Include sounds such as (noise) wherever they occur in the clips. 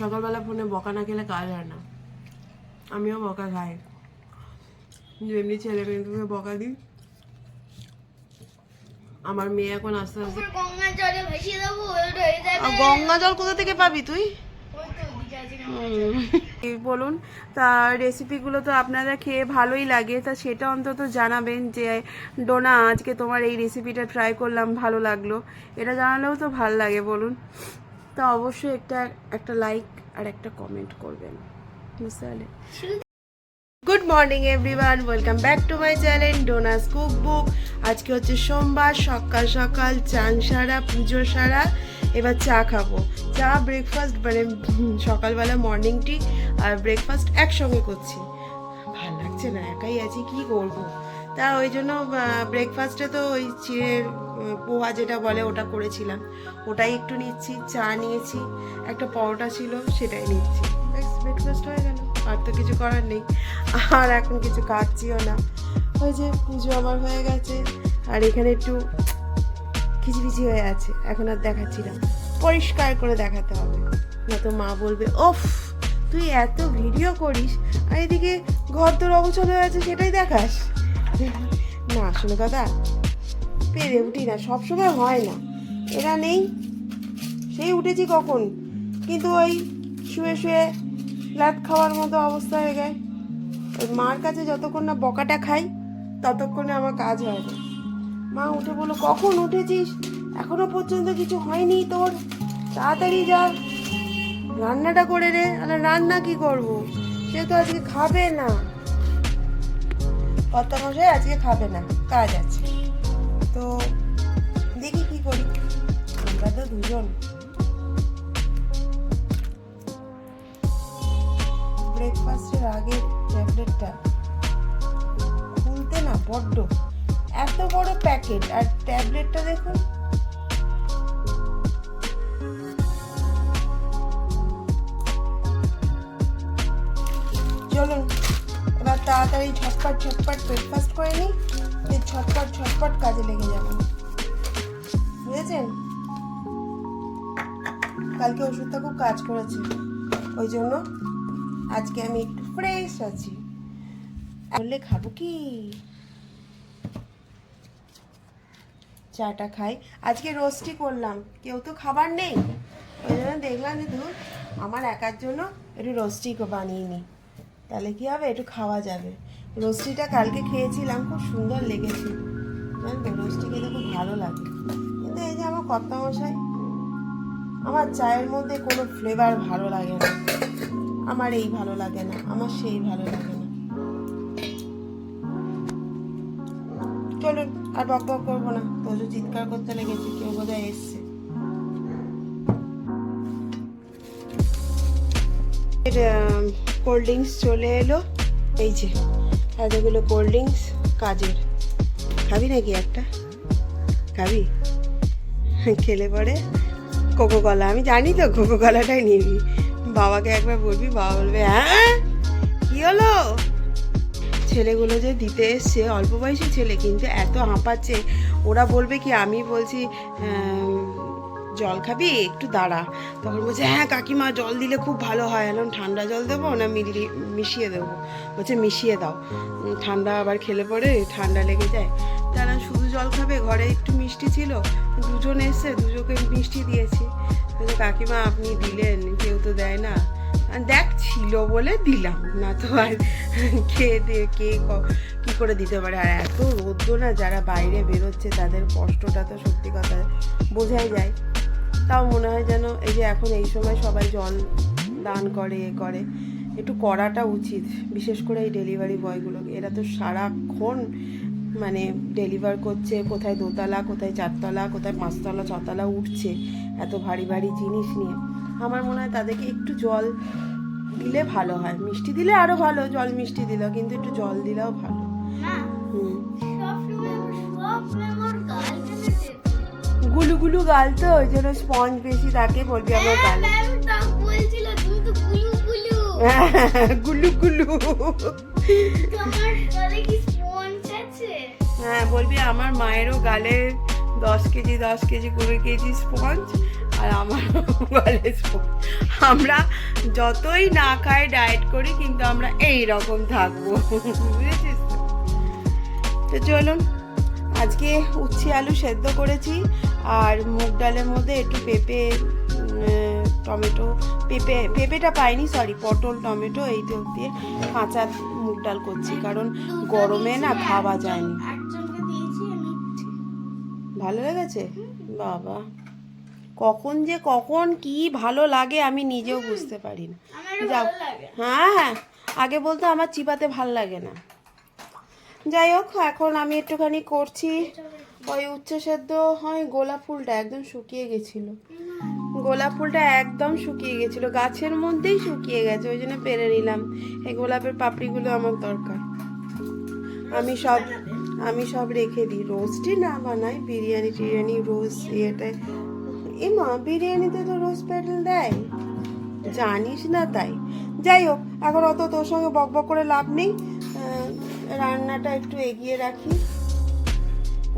সকালবেলা ফোনে বকা না খেলে কাজ হয় না। আমিও বকা খাই। যেমনি ছেলে মেয়েকে বকা দিই। আমার মেয়ে এখন আস্তে আস্তে গঙ্গা জলে ভেসে দেবো ওটা যাবে। আর গঙ্গা জল কোথা থেকে পাবি তুই? বলুন তা রেসিপিগুলো তো আপনারা খেয়ে ভালোই লাগে তা সেটা অন্তত জানাবেন যে ডোনা আজকে তোমার এই রেসিপিটা ট্রাই করলাম ভালো লাগল। এটা জানালেও তো ভালো লাগে বলুন। তা অবশ্যই একটা একটা লাইক আর একটা কমেন্ট করবেন। পারলে? Good morning everyone welcome back to my channel Dona's cook book আজকে হচ্ছে সোমবার, সকাল সকাল, চান সারা, পুজো সারা। এবার চা খাব। চা ব্রেকফাস্ট মানে সকালবেলা মর্নিং টি আর ব্রেকফাস্ট একসঙ্গে করছি। ভালো লাগছে না, একাই আছি, কি করব? তা ওই জন্য ব্রেকফাস্টে তো ওই চিড়ের পোহা যেটা বলে ওটা করেছিলাম। ওটাই একটু নিচ্ছি, চা নিয়েছি, একটা পরোটা ছিল, সেটাই নিচ্ছি। ব্রেকফাস্ট হয়ে গেল, আর তো কিছু করার নেই। আর এখন কিছু কাটছিও না। ওই যে পুজো আমার হয়ে গেছে, আর এখানে একটু খিচিবিচি হয়ে আছে, এখন আর দেখাচ্ছি না। পরিষ্কার করে দেখাতে হবে। না তো মা বলবে, ওফ, তুই এত ভিডিও করিস, আর এদিকে ঘর তোর অবচল হয়ে আছে, সেটাই দেখাস। না শোনো দাদা, পেরে উঠি না, সবসময় হয় না। এরা নেই, সেই উঠেছি কখন? কিন্তু ওই শুয়ে শুয়ে লাট খাওয়ার মতো অবস্থা হয়ে যায়। ওই মার কাছে যতক্ষণ না বকাটা খাই, ততক্ষণে আমার কাজ হয় না। মা উঠে বলো কখন উঠেছিস? এখনও পর্যন্ত কিছু হয়নি তোর। তাড়াতাড়ি যা। রান্নাটা করে রে আরে রান্না কি করব? সে তো আজকে খাবে না। কত মশাই আজকে খাবে না, কাজ আছে। তো দেখি কি করি। আমরা তো দুজন। ব্রেকফাস্টের আগে ট্যাবলেটটা খুলতে না বড্ড। এত বড় প্যাকেট আর ট্যাবলেটটা দেখুন তাড়াতাড়ি ঝটপট ঝটপট ব্রেকফাস্ট করে নিই দিয়ে ঝটপট ঝটপট কাজে লেগে যাবেন বুঝেছেন? কালকে ওষুধটা খুব কাজ করেছে। ওই জন্য আজকে আমি একটু ফ্রেশ আছি। বললে খাব কি? চাটা খাই। আজকে রোস্টই করলাম। কেউ তো খাবার নেই। ওই জন্য দেখলাম যে ধুর, আমার একার জন্য একটু রোস্টি বানিয়ে নিই তাহলে কি হবে? একটু খাওয়া যাবে। রোস্টিটা কালকে খেয়েছিলাম, খুব সুন্দর লেগেছিল জানেন তো রোস্টি খেতে খুব ভালো লাগে। কিন্তু এই যে আমার কর্তা মশাই আমার চায়ের মধ্যে কোনো ফ্লেভার ভালো লাগে না। আমার এই ভালো লাগে না, আমার সেই ভালো লাগে না। চলুন, আর বক বক করব না। তোজো চিৎকার করতে লেগেছে, কেউ বোধহয় এসছে। কোল্ড ড্রিঙ্কস চলে এলো। এই যে, এতগুলো কোল্ড ড্রিঙ্কস কাজের। খাবি নাকি একটা? খাবি? খেলে পরে? কোকো কলা আমি জানি তো কোকো কলাটাই নিবি। বাবাকে একবার বলবি, বাবা বলবে হ্যাঁ? কি হলো? ছেলেগুলো যে দিতে এসছে, অল্প বয়সী ছেলে, কিন্তু এত হাঁপাচ্ছে। ওরা বলবে কি, আমি বলছি জল খাবি? একটু দাঁড়া। তখন বলছে হ্যাঁ কাকিমা, জল দিলে খুব ভালো হয়। এখন ঠান্ডা জল দেবো না মিলি, মিশিয়ে দেবো? বলছে, মিশিয়ে দাও। ঠান্ডা আবার খেলে পরে ঠান্ডা লেগে যায়। তারা শুধু জল খাবে, ঘরে একটু মিষ্টি ছিল। দুজন এসছে দুজনকে মিষ্টি দিয়েছি। বলছে, কাকিমা, আপনি দিলেন, কেউ তো দেয় না। দেখ, ছিল বলে দিলাম। না তো আর খেয়ে দিয়ে কে ক- করে দিতে পারে? আর এত রোদ্র না, যারা বাইরে বেরোচ্ছে, তাদের কষ্টটা তো সত্যি কথা বোঝাই যায়। তাও মনে হয় যেন এই যে এখন এই সময় সবাই জল দান করে এ করে। একটু করাটা উচিত বিশেষ করে এই ডেলিভারি বয়গুলো এরা তো সারাক্ষণ মানে ডেলিভার করছে কোথায় দোতলা কোথায় চারতলা কোথায় পাঁচতলা ছতলা উঠছে এত ভারী ভারী জিনিস নিয়ে। আমার মনে হয় তাদেরকে একটু জল দিলে ভালো হয়। মিষ্টি দিলে আরও ভালো জল মিষ্টি দিল কিন্তু একটু জল দিলেও ভালো। হুম। সময় আমার গাল গুলু গুলু গাল তো ওই জন্য স্পঞ্জ বেশি থাকে বলবি আমার গালে। গুলু গুলু গুলু গুলু গালে স্পঞ্জ হ্যাঁ বলবি আমার মায়েরও গালে দশ কেজি দশ কেজি কুড়ি কেজি স্পঞ্জ আর আমার মোবাইলে ফোন আমরা যতই না খাই ডায়েট করি কিন্তু আমরা এই রকম থাকব। (laughs) বুঝেছিস? তো চলুন আজকে উচ্ছে আলু সেদ্ধ করেছি আর মুগ ডালের মধ্যে একটু পেঁপে টমেটো পেঁপে পেঁপেটা পাইনি সরি পটল টমেটো এই দিয়ে কাঁচা মুগ ডাল করছি কারণ গরমে না খাওয়া যায়নি। ভালো লেগেছে বাবা কখন যে কখন কি ভালো লাগে আমি নিজেও বুঝতে পারি না। যাও। হ্যাঁ হ্যাঁ আগে বলতো আমার চিপাতে ভালো লাগে না। যাই হোক, এখন আমি একটুখানি করছি। ওই উচ্চ সেদ্ধ হয়, গোলাপ ফুলটা একদম শুকিয়ে গেছিল। গোলাপ ফুলটা একদম শুকিয়ে গেছিল, গাছের মধ্যেই শুকিয়ে গেছে, ওই জন্য পেরে নিলাম। এই গোলাপের পাপড়িগুলো আমার দরকার। আমি সব আমি সব রেখে দিই। রোজটি না বানাই, বিরিয়ানি টিরিয়ানি, রোজ ইয়েটায় এ মা, বিরিয়ানিতে তো রোজ প্যাটেল দেয়? জানিস না তাই। যাই হোক, এখন অত তোর সঙ্গে বক বক করে লাভ নেই। রান্নাটা একটু এগিয়ে রাখি।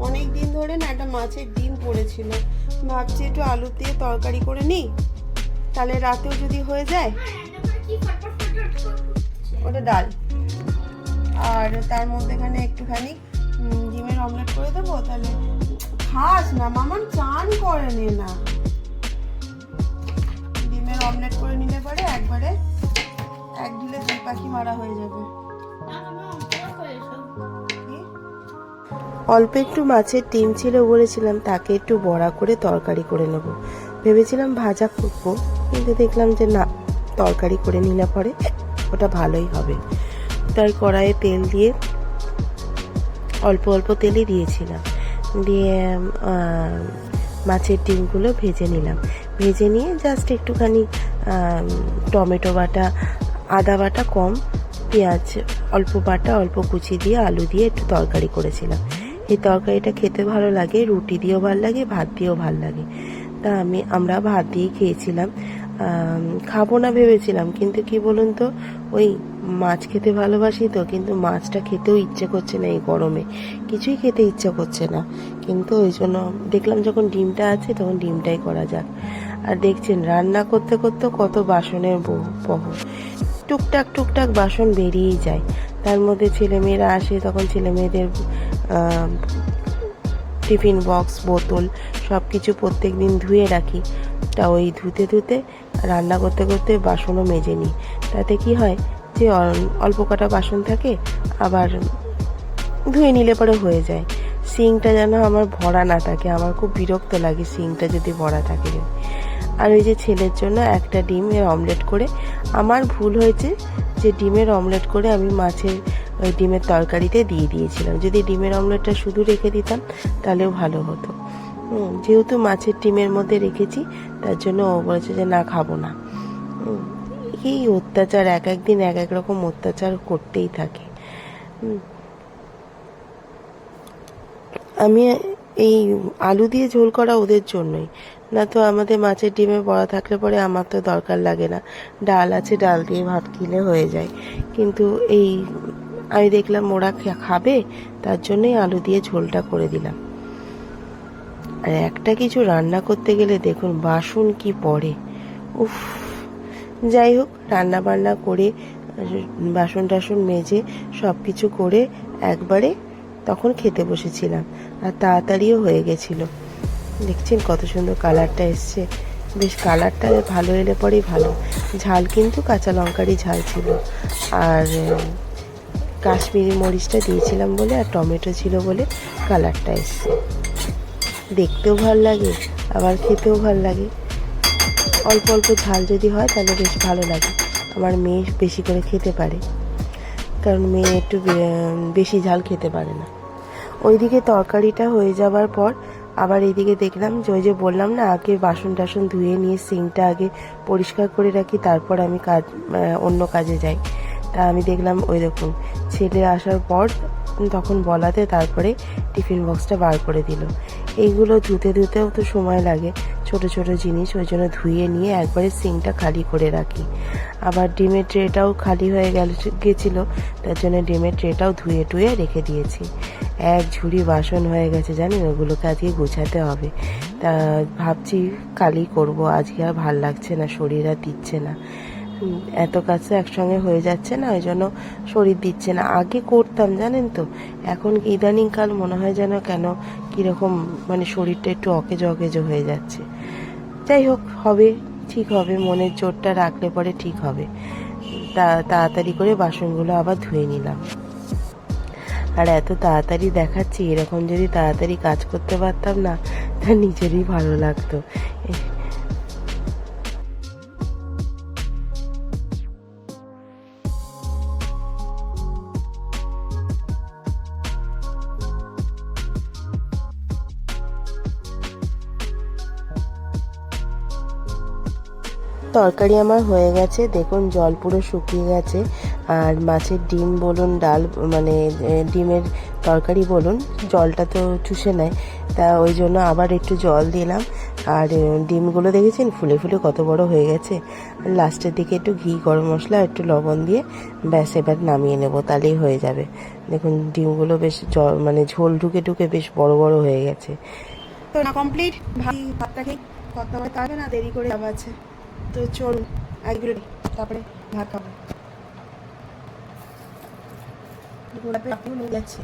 অনেক দিন ধরে না একটা মাছের ডিম পড়েছিল। ভাবছি একটু আলু দিয়ে তরকারি করে নিই। তাহলে রাতেও যদি হয়ে যায়, ওটা ডাল। আর তার মধ্যেখানে একটুখানি ডিমের অমলেট করে দেবো, তাহলে খাস না মামান চান করে নে। না ডিমের অমলেট করে নিলে পরে একবারে এক ঢিলে দুই পাখি মারা হয়ে যাবে। অল্প একটু মাছের ডিম ছিল বলেছিলাম, তাকে একটু বড়া করে তরকারি করে নেব। ভেবেছিলাম ভাজা করব, কিন্তু দেখলাম যে না, তরকারি করে নিলে পরে ওটা ভালোই হবে। তাই কড়াইয়ে তেল দিয়ে অল্প অল্প তেলে দিয়েছিলাম। দিয়ে মাছের ডিমগুলো ভেজে নিলাম। ভেজে নিয়ে জাস্ট একটুখানি টমেটো বাটা, আদা বাটা কম, পেঁয়াজ অল্প বাটা, অল্প কুচি দিয়ে আলু দিয়ে একটু তরকারি করেছিলাম। এই তরকারিটা খেতে ভালো লাগে, রুটি দিয়েও ভালো লাগে, ভাত দিয়েও ভালো লাগে। তা আমি, আমরা ভাত দিয়েই খেয়েছিলাম। খাব না ভেবেছিলাম, কিন্তু কি বলুন তো, ওই মাছ খেতে ভালোবাসি তো, কিন্তু মাছটা খেতেও ইচ্ছে করছে না এই গরমে। কিছুই খেতে ইচ্ছে করছে না। কিন্তু ওই জন্য দেখলাম যখন ডিমটা আছে, তখন ডিমটাই করা যাক। আর দেখছেন, রান্না করতে করতে কত বাসনের বহ টুকটাক টুকটাক বাসন বেরিয়েই যায়। তার মধ্যে ছেলেমেয়েরা আসে, তখন ছেলেমেয়েদের টিফিন বক্স, বোতল সব কিছু প্রত্যেক দিন ধুয়ে রাখি। তা ওই ধুতে ধুতে রান্না করতে করতে বাসনও মেজে নিই। তাতে কি হয় যে অল্প কটা বাসন থাকে, আবার ধুয়ে নিলে পরে হয়ে যায়। সিংটা যেন আমার ভরা না থাকে, আমার খুব বিরক্ত লাগে সিংটা যদি ভরা থাকে আর ওই যে ছেলের জন্য একটা ডিমের অমলেট করে, আমার ভুল হয়েছে যে ডিমের অমলেট করে আমি মাছের, ওই ডিমের তরকারিতে দিয়ে দিয়েছিলাম। যদি ডিমের অমলেটটা শুধু রেখে দিতাম, তাহলেও ভালো হতো। যেহেতু মাছের ডিমের মধ্যে রেখেছি, তার জন্য ও বলেছে যে, না, খাব না। এই অত্যাচার, এক এক দিন এক এক রকম অত্যাচার করতেই থাকে। আমি এই আলু দিয়ে ঝোল করা ওদের জন্যই। না তো আমাদের মাছের ডিমে বড়া থাকলে পরে আমার তো দরকার লাগে না। ডাল আছে, ডাল দিয়ে ভাত খেলে হয়ে যায়। কিন্তু এই আমি দেখলাম ওরা খাবে, তার জন্যই আলু দিয়ে ঝোলটা করে দিলাম। আর একটা কিছু রান্না করতে গেলে দেখুন বাসন কি পড়ে। উফ, যাই হোক, রান্না বান্না করে, বাসন টাসন মেজে সব কিছু করে একবারে তখন খেতে বসেছিলাম। আর তাড়াতাড়িও হয়ে গেছিল। দেখছেন কত সুন্দর কালারটা এসছে। বেশ কালারটা ভালো এলে পরেই ভালো। ঝাল কিন্তু কাঁচা লঙ্কারই ঝাল ছিল। আর কাশ্মীরি মরিচটা দিয়েছিলাম বলে আর টমেটো ছিল বলে কালারটা এসছে। দেখতেও ভালো লাগে, আবার খেতেও ভালো লাগে। অল্প অল্প ঝাল যদি হয় তাহলে বেশ ভালো লাগে। আমার মেয়ে বেশি করে খেতে পারে। কারণ মেয়ে একটু বেশি ঝাল খেতে পারে না। ওইদিকে তরকারিটা হয়ে যাবার পর আবার এইদিকে দেখলাম যে ওই যে বললাম না, আগে বাসন টাসন ধুয়ে নিয়ে সিংটা আগে পরিষ্কার করে রাখি, তারপর আমি কাজ অন্য কাজে যাই। তা আমি দেখলাম ওই দেখুন, ছেলে আসার পর তখন বলাতে তারপরে টিফিন বক্সটা বার করে দিল। এইগুলো ধুতে ধুতেও তো সময় লাগে। ছোট ছোট জিনিস ওই জন্য ধুয়ে নিয়ে একবারে সিঙ্কটা খালি করে রাখি। আবার ডিমের ট্রেটাও খালি হয়ে গেল, গেছিল, তার জন্য ডিমের ট্রেটাও ধুয়ে টুয়ে রেখে দিয়েছি। এক ঝুড়ি বাসন হয়ে গেছে, জানেন? ওগুলোকে আজকে গোছাতে হবে। তা ভাবছি কালই করব, আজকে আর ভালো লাগছে না, শরীর আর দিচ্ছে না। এত তো একসঙ্গে হয়ে যাচ্ছে না, ওই জন্য শরীর দিচ্ছে না। আগে করতাম, জানেন তো? এখন ইদানিং কাল মনে হয় যেন কেন কীরকম মানে শরীরটা একটু অকেজ অকেজ হয়ে যাচ্ছে। যাই হোক, হবে, ঠিক হবে, মনের জোরটা রাখলে পরে ঠিক হবে। তাড়াতাড়ি করে বাসনগুলো আবার ধুয়ে নিলাম। আর এত তাড়াতাড়ি দেখাচ্ছি, এরকম যদি তাড়াতাড়ি কাজ করতে পারতাম না, তা নিজেরই ভালো লাগতো। তরকারি আমার হয়ে গেছে। দেখুন, জল পুরো শুকিয়ে গেছে। আর মাছের ডিম বলুন, ডাল মানে ডিমের তরকারি বলুন, জলটা তো চুষে নেয়। তা ওই জন্য আবার একটু জল দিলাম। আর ডিমগুলো দেখেছেন? ফুলে ফুলে কত বড় হয়ে গেছে। লাস্টের দিকে একটু ঘি, গরম মশলা, একটু লবণ দিয়ে ব্যাস, এবার নামিয়ে নেব, তাহলেই হয়ে যাবে। দেখুন, ডিমগুলো বেশ জ- মানে ঝোল ঢুকে ঢুকে বেশ বড় বড় হয়ে গেছে। তো না কমপ্লিট ভাই ভাতটা খেয়ে কথা বলতে হবে না দেরি করে যাওয়া আছে। তো চলুন একগুলো তারপরে ভাত খাব। গোলাপে আপনিও নিয়ে যাচ্ছি।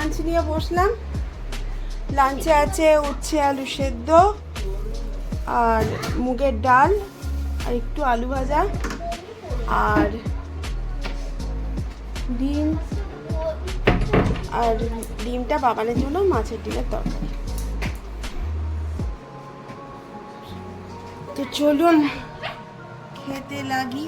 লাঞ্চ নিয়ে বসলাম। লাঞ্চে আছে উচ্ছে আলু সেদ্ধ আর মুগের ডাল আর একটু আলু ভাজা আর ডিম আর ডিমটা বাবানের জন্য মাছের ডিমের তরকারি। তো চলুন, খেতে লাগি।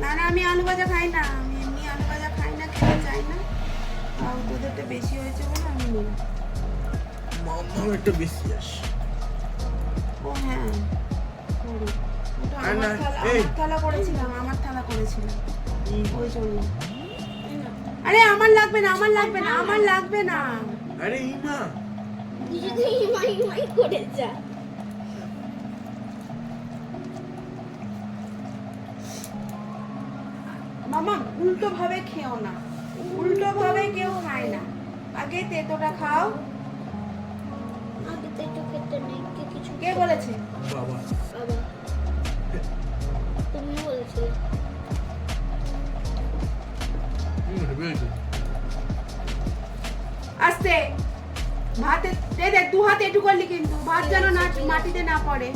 না? না আমি আলু ভাজা খাই না আমি এমনি আলু ভাজা খাই না খেতে চাই না। আর তোদেরটা বেশি হয়েছে বলে আমি নিই। মামাও একটু বেশি আসে। ও হ্যাঁ। আমার থালা করেছিলাম আমার থালা করেছিলাম। ওই জন্য। আরে আমার লাগবে না আমার লাগবে না আমার লাগবে না। আরে ইমা। (laughs) করে যা। মামা উল্টো ভাবে খেও না। উল্টো ভাবে কেউ খায় না। আগে তেতোটা খাও। আগে তো একটু খেতে নেই কে কিছু কে বলেছে? বাবা। বাবা। তুমি বলেছিলে। হুম। আস্তে। ভাতে দে দেখ দু হাতে একটু করলি কিন্তু। ভাত যেন না মাটিতে না পড়ে।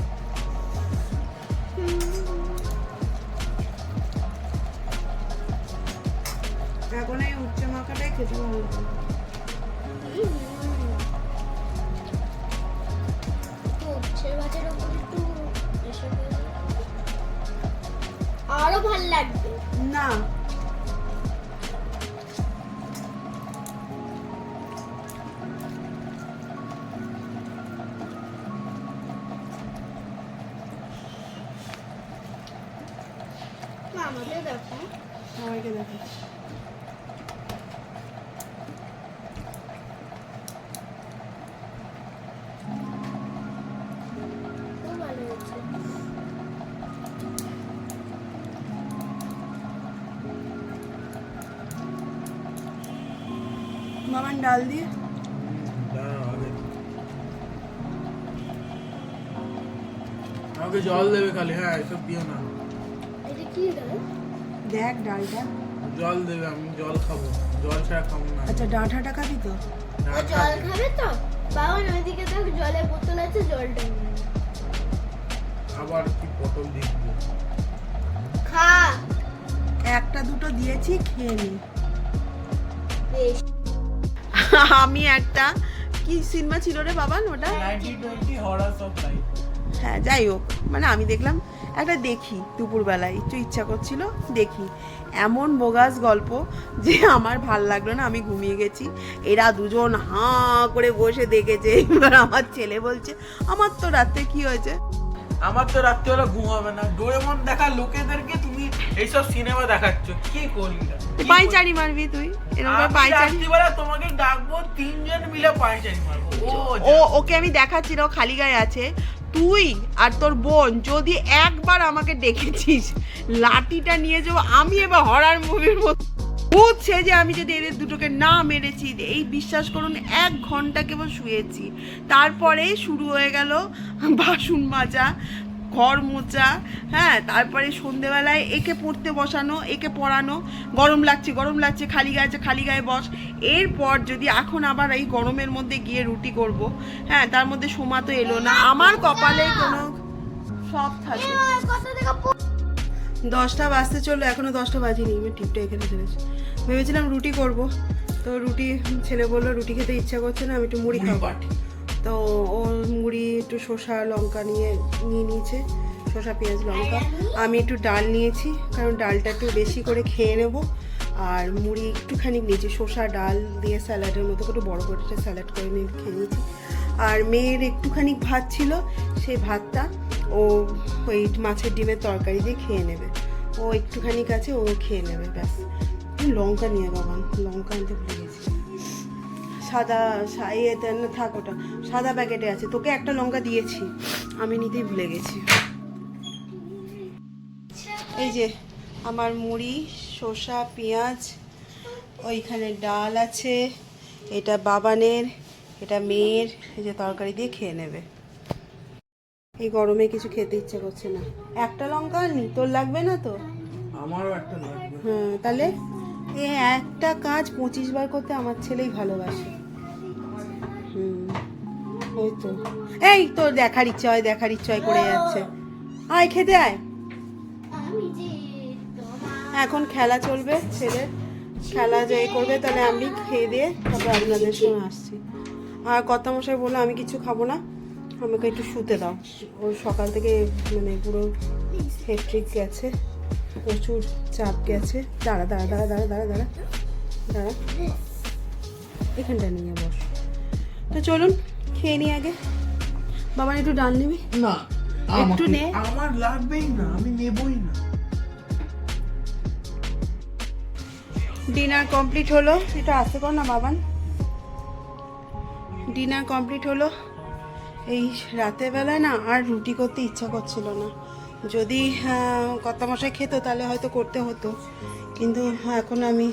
এখন এই উচ্চ মাখাটাই খেতে ভালো আরও ভালো লাগবে। না মামান ডাল দিয়ে। আমাকে জল দেবে খালি হ্যাঁ এসব দিও না। দেখ ডালটা। জল দেবে আমি জল খাব। জল ছাড়া খাব না। আচ্ছা ডাঁটাটা খাবি তো জল খাবে তো? বাবা ওইদিকে দেখ জলের বোতল আছে জলটা। আবার কি পটল দেখব। খা। একটা দুটো দিয়েছি খেয়ে নি। বেশ। আমি একটা কি সিনেমা ছিল রে বাবান ওটা? হ্যাঁ যাই হোক মানে আমি দেখলাম একটা দেখি দুপুরবেলায় একটু ইচ্ছা করছিল দেখি। এমন বোগাস গল্প যে আমার ভালো লাগল না আমি ঘুমিয়ে গেছি। এরা দুজন হাঁ করে বসে দেখেছে এবার আমার ছেলে বলছে আমার তো রাত্রে কি হয়েছে? আমার তো রাত্রিবেলা ঘুম হবে না। ডোরেমন দেখা লোকেদেরকে তুমি এইসব সিনেমা দেখাচ্ছ কি করবি না? কি পাইচারি মারবি তুই? এরকম পাইচারি তোমাকে ডাকবো তিনজন মিলে পাঁচারি মারবো। ও ওকে আমি দেখাচ্ছি না খালি গায়ে আছে। তুই আর তোর বোন যদি একবার আমাকে ডেকেছিস লাঠিটা নিয়ে যাব আমি এবার হরার মুভির মতো বুঝছে যে আমি যদি এদের দুটোকে না মেরেছি এই বিশ্বাস করুন এক ঘণ্টা কেবল শুয়েছি। তারপরে শুরু হয়ে গেল বাসন মাজা ঘর মোচা হ্যাঁ তারপরে সন্ধেবেলায় একে পড়তে বসানো, একে পড়ানো, গরম লাগছে গরম লাগছে, খালি গায়ে খালি গায়ে বস। এরপর যদি এখন আবার এই গরমের মধ্যে গিয়ে রুটি করব হ্যাঁ তার মধ্যে সমা তো এলো না। আমার কপালে কোনো সব থাকে দশটা বাজতে চলল, এখনও দশটা বাজিনি, আমি টিপটা এখানে চলেছে ভেবেছিলাম রুটি করব, তো রুটি, ছেলে বলল রুটি খেতে ইচ্ছা করছে না, আমি একটু মুড়ি খাব। তো ও মুড়ি একটু শসা, লঙ্কা নিয়ে নিয়ে নিয়েছে, শসা, পেঁয়াজ, লঙ্কা। আমি একটু ডাল নিয়েছি, কারণ ডালটা একটু বেশি করে খেয়ে নেব। আর মুড়ি একটুখানি নিয়েছি, শসা, ডাল দিয়ে স্যালাডের মতো করে, বড় করে একটা স্যালাড করে নিয়ে খেয়ে নিয়েছি। আর মেয়ের একটুখানি ভাত ছিল সেই ভাতটা ও ওই মাছের ডিমের তরকারি দিয়ে খেয়ে নেবে। ও একটুখানি কাছে, ও খেয়ে নেবে, ব্যাস। লঙ্কা নিয়ে, বাবা, লঙ্কা আনতে ভুলে গেছি। সাদা ইয়েতে না থাক ওটা সাদা প্যাকেটে আছে। তোকে একটা লঙ্কা দিয়েছি। আমি নিতেই ভুলে গেছি। এই যে আমার মুড়ি শসা পেঁয়াজ ওইখানে ডাল আছে এটা বাবানের এটা মেয়ের এই যে তরকারি দিয়ে খেয়ে নেবে। এই গরমে কিছু খেতে ইচ্ছে করছে না। একটা লঙ্কা আনলি তোর লাগবে না তো? আমারও একটা লাগবে। হ্যাঁ তাহলে? এই একটা কাজ পঁচিশ বার করতে আমার ছেলেই ভালোবাসে। হুম ওই তো। এই তোর দেখার ইচ্ছা হয়, দেখার ইচ্ছা হয় করে যাচ্ছে। আয়, খেতে আয়। এখন খেলা চলবে ছেলে খেলা যে করবে তাহলে আমি খেয়ে দিয়ে তারপর আপনাদের সঙ্গে আসছি। আর কথা মশাই বলল, আমি কিছু খাব না, আমাকে একটু শুতে দাও। ও সকাল থেকে মানে পুরো হেট্রিক গেছে। প্রচুর চাপ গেছে। দাঁড়া দাঁড়া দাঁড়া দাঁড়া দাঁড়া দাঁড়া দাঁড়া। এখানটা নিয়ে বস। তো চলুন খেয়ে নিই আগে। বাবা একটু ডাল নিবি? না একটু নে। আমার লাগবেই না আমি নেবই না। ডিনার কমপ্লিট হলো। এটা আসতে কর না বাবান? ডিনার কমপ্লিট হলো। এই রাতের বেলায় না আর রুটি করতে ইচ্ছা করছিল না। যদি কত মশাই খেত তাহলে হয়তো করতে হতো। কিন্তু এখন আমি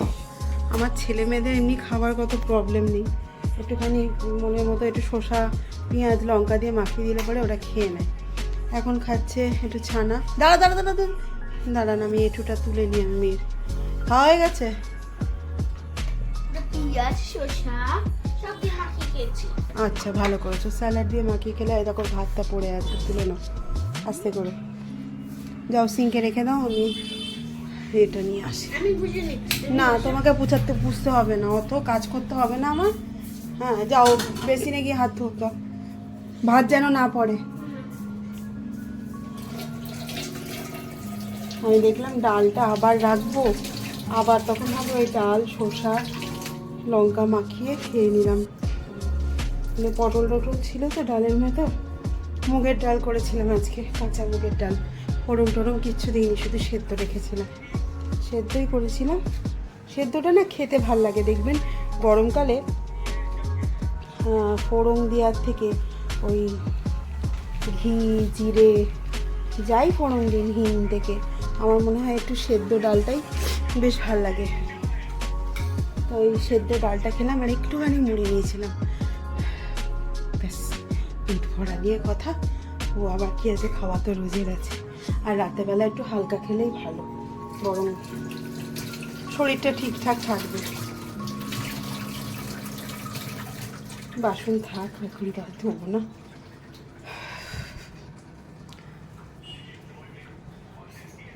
আমার ছেলে মেয়েদের এমনি খাবার কত প্রবলেম নেই। একটুখানি মনের মতো একটু শসা পেঁয়াজ লঙ্কা দিয়ে মাখিয়ে দিলে পরে ওরা খেয়ে নেয়। এখন খাচ্ছে একটু ছানা। দাঁড়া দাঁড়া দাঁড়া দাঁড়া। দাঁড়ান আমি এটুটা তুলে নিই আমি মেয়ের। খাওয়া হয়ে গেছে? আচ্ছা ভালো করেছ। স্যালাড দিয়ে মাখিয়ে খেলে এই দেখো ভাতটা পড়ে আছে তুলে নাও। আস্তে করে। যাও সিঙ্কে রেখে দাও, আমি এটা নিয়ে আসি। না, তোমাকে পুছাতে পুষতে হবে না, অত কাজ করতে হবে না আমার। হ্যাঁ যাও, বেসিনে গিয়ে হাত ধুক ভাত যেন না পড়ে। আমি দেখলাম ডালটা আবার রাখব। আবার তখন হবে ওই ডাল, শসা, লঙ্কা মাখিয়ে খেয়ে নিলাম। মানে পটল টটল ছিল তো ডালের মতো। মুগের ডাল করেছিলাম আজকে, কাঁচা মুগের ডাল। ফোড়ন টোড়ন কিচ্ছু দিইনি, শুধু সেদ্ধ রেখেছিলাম। সেদ্ধই করেছিলাম। সেদ্ধটা না খেতে ভালো লাগে, দেখবেন গরমকালে ফোড়ন দেওয়ার থেকে ওই ঘি, জিরে, যাই ফোড়ন দিন হিম থেকে, আমার মনে হয় একটু সেদ্ধ ডালটাই বেশ ভালো লাগে। তো ওই সেদ্ধ ডালটা খেলাম আর একটুখানি মুড়ি নিয়েছিলাম। ব্যাস, পেট ভরা নিয়ে কথা, ও আবার কি আছে, খাওয়া তো রোজের আছে। আর রাতেরবেলা একটু হালকা খেলেই ভালো, বরং শরীরটা ঠিকঠাক থাকবে। বাসন থাক, এখন তো আর ধোবো না।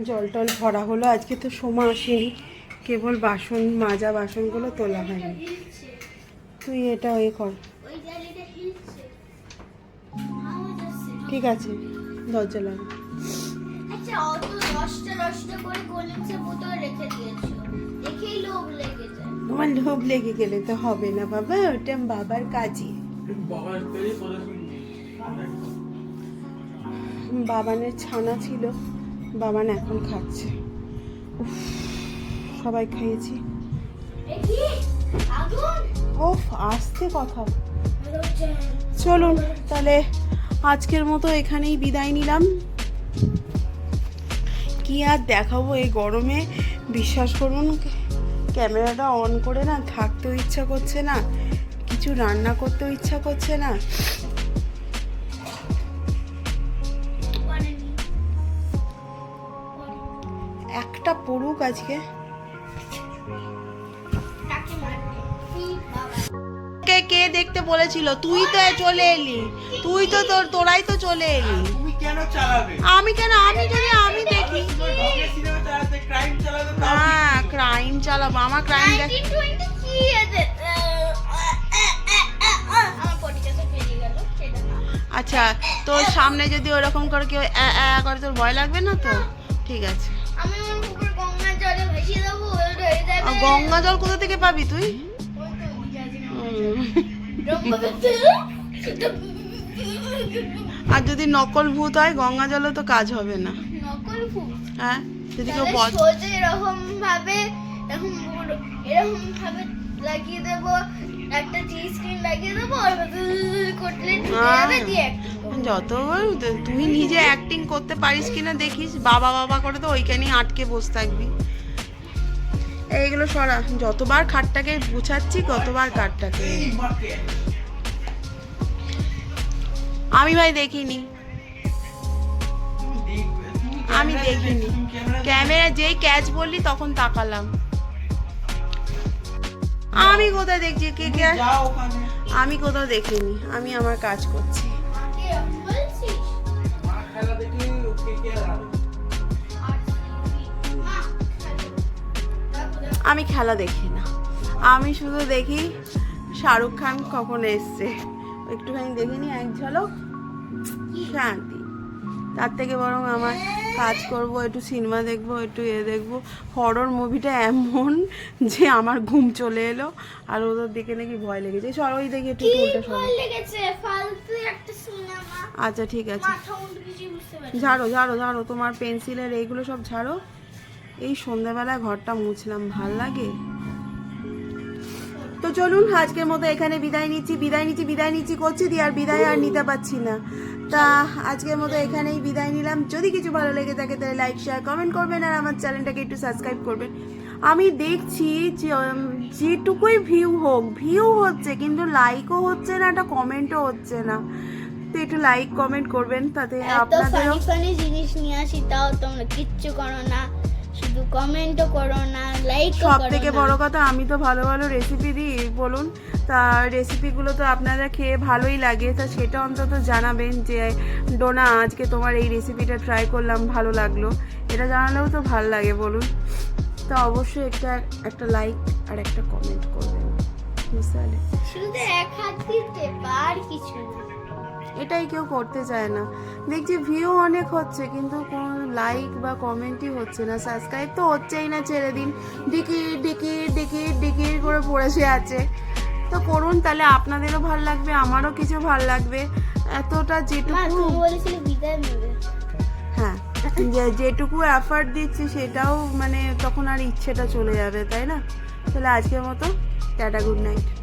জল টল ভরা হলো, আজকে তো সময় আসেনি। কেবল বাসন, মাজা বাসনগুলো তোলা হয়নি। তুই এটা কর। ওই আসছে ঠিক আছে, দরজা লাগা আচ্ছা অত দশটা দশটা করে কোলিংসের বোতল রেখে দিয়েছ। দেখেই লোভ লেগে যায়। আমার লোভ লেগে গেলে তো হবে না বাবা ওটা বাবার কাজই। বাবানের ছানা ছিল বাবান এখন খাচ্ছে। উফ, সবাই খেয়েছি। দেখি আগুন? ওফ আসতে কথা। চলুন তাহলে আজকের মতো এখানেই বিদায় নিলাম। কি আর দেখাবো এই গরমে? বিশ্বাস করুন ক্যামেরাটা অন করে না থাকতেও ইচ্ছা করছে না কিছু রান্না করতেও ইচ্ছা করছে না। একটা পড়ুক আজকে। কি কে দেখতে বলেছিল? তুই তো চলে এলি। তুই তো তোর তোরাই তো চলে এলি। তুমি কেন চালাবে? আমি কেন আমি যদি আমি হ্যাঁ ক্রাইম চালাবো আমার ক্রাইম দেখ 1920 কি আছে আমার পটিকাতে পেরিয়ে গেল সেটা না আচ্ছা তোর সামনে যদি ওরকম করে কেউ করে তোর ভয় লাগবে না তো ঠিক আছে গঙ্গা জলে কোথা থেকে পাবি তুই তো আর যদি নকল ভূত হয়, গঙ্গা জলে তো কাজ হবে না। হ্যাঁ? যদি কেউ সোজা এরকম ভাবে এরকম এরকম ভাবে লাগিয়ে দেব একটা টি স্ক্রিন লাগিয়ে দেবো আর করলে ঢুকে দিয়ে যত তুই নিজে অ্যাক্টিং করতে পারিস কিনা দেখিস বাবা বাবা করে তো ওইখানেই আটকে বসে থাকবি। এইগুলো সরা যতবার খাটটাকে গুছাচ্ছি ততবার খাটটাকে আমি ভাই দেখিনি। আমি দেখিনি। ক্যামেরা যেই ক্যাচ বললি তখন তাকালাম। আমি কোথায় দেখছি? কে কে? আমি কোথাও দেখিনি। আমি আমার কাজ করছি। আমি খেলা দেখি না। আমি শুধু দেখি শাহরুখ খান কখন এসছে। একটুখানি দেখিনি এক ঝলক। শান্তি। তার থেকে বরং আমার কাজ করব একটু সিনেমা দেখব একটু এ দেখব। হরর মুভিটা এমন যে আমার ঘুম চলে এলো আর ওদের দিকে নাকি ভয় লেগেছে। সর ওই দেখি একটু উল্টা সর। আচ্ছা ঠিক আছে। ঝাড়ো ঝাড়ো ঝাড়ো তোমার পেন্সিলের এইগুলো সব ঝাড়ো। এই সন্ধ্যাবেলায় ঘরটা মুছলাম ভালো লাগে? তো চলুন আজকের মতো এখানে বিদায় নিচ্ছি বিদায় নিচ্ছি বিদায় নিচ্ছি করছি দিয়ে আর বিদায় আর নিতে পারছি না। তা আজকের মতো এখানেই বিদায় নিলাম। যদি কিছু ভালো লেগে থাকে তাহলে লাইক শেয়ার কমেন্ট করবেন আর আমার চ্যানেলটাকে একটু সাবস্ক্রাইব করবেন। আমি দেখছি যে যেটুকুই ভিউ হোক ভিউ হচ্ছে কিন্তু লাইকও হচ্ছে না একটা কমেন্টও হচ্ছে না। তো একটু লাইক কমেন্ট করবেন তাতে আপনাদের ফানি ফানি জিনিস নিয়ে আসি তাও তোমরা কিচ্ছু করো না। শুধু কমেন্টও করো না লাইক সব থেকে বড় কথা আমি তো ভালো ভালো রেসিপি দিই বলুন। তা রেসিপিগুলো তো আপনারা খেয়ে ভালোই লাগে তা সেটা অন্তত জানাবেন যে ডোনা আজকে তোমার এই রেসিপিটা ট্রাই করলাম ভালো লাগল। এটা জানালেও তো ভালো লাগে বলুন। তো অবশ্যই একটা একটা লাইক আর একটা কমেন্ট করবেন। বুঝতে পারলে শুধু এক হাত দিতে পার কিছু না। এটাই কেউ করতে চায় না। দেখছি ভিউ অনেক হচ্ছে কিন্তু কোনো লাইক বা কমেন্টই হচ্ছে না। সাবস্ক্রাইব তো হচ্ছেই না ছেড়ে দিন। ডিকি ডিকি ডিকি ডিকি করে পড়েছে আছে। তো করুন তাহলে আপনাদেরও ভালো লাগবে আমারও কিছু ভালো লাগবে। এতটা যেটুকু হ্যাঁ যেটুকু এফার্ট দিচ্ছি সেটাও মানে তখন আর ইচ্ছেটা চলে যাবে তাই না? তাহলে আজকের মতো টাটা গুড নাইট